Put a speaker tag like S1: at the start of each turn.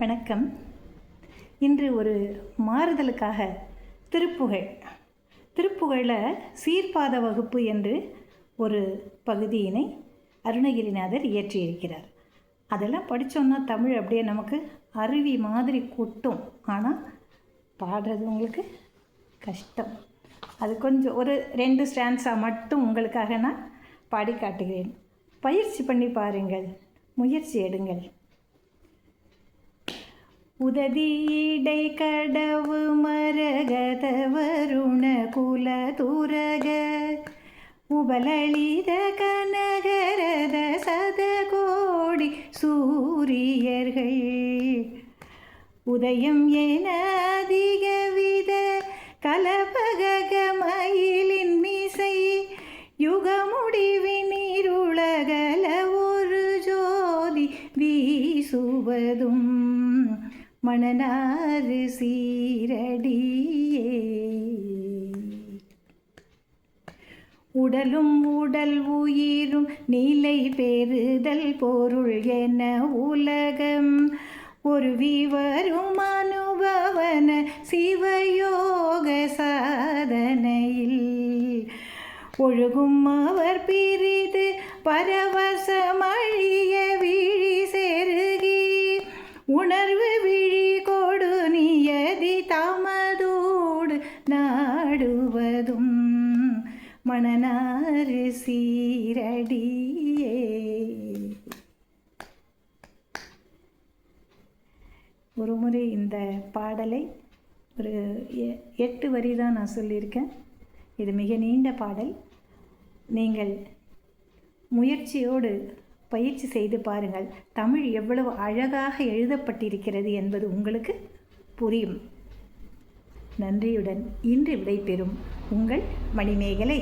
S1: வணக்கம். இன்று ஒரு மாறுதலுக்காக திருப்புகழ். திருப்புகழில் சீர்பாத வகுப்பு என்று ஒரு பகுதியினை அருணகிரிநாதர் இயற்றியிருக்கிறார். அதெல்லாம் படித்தோன்னா தமிழ் அப்படியே நமக்கு அருவி மாதிரி கொட்டும். ஆனால் பாடுறது உங்களுக்கு கஷ்டம். அது கொஞ்சம் ஒரு ரெண்டு ஸ்டான்ஸாக மட்டும் உங்களுக்காக நான் பாடி காட்டுகிறேன். பயிற்சி பண்ணி பாருங்கள். முயற்சி எடுங்கள். உததியடை கடவு மரகத வருண குல துரக உபலளித கனகரத சதகோடி சூரியர்கள். உதயம் என அதிக வித கலபக மயிலின் மிசை. யுகமுடிவின் இருளகல ஒரு ஜோதி வீசுவதும். மணனாறு சீரடியே. உடலும் உடல் உயிரும் நீலை பெறுதல் பொருள் என உலகம். ஒரு விவரும் அனுபவன சிவயோக சாதனையில். ஒழுகும் அவர் பிரிது பரவ நாடுவதும் மணனாறு சீரடியே. ஒருமுறை இந்த பாடலை ஒரு எ- எட்டு வரி தான் நான் சொல்லியிருக்கேன். இது மிக நீண்ட பாடல். நீங்கள் முயற்சியோடு பயிற்சி செய்து பாருங்கள். தமிழ் எவ்வளவு அழகாக எழுதப்பட்டிருக்கிறது என்பது உங்களுக்கு புரியும். நன்றியுடன் இன்று விடைபெறும் உங்கள் மணிமேகலை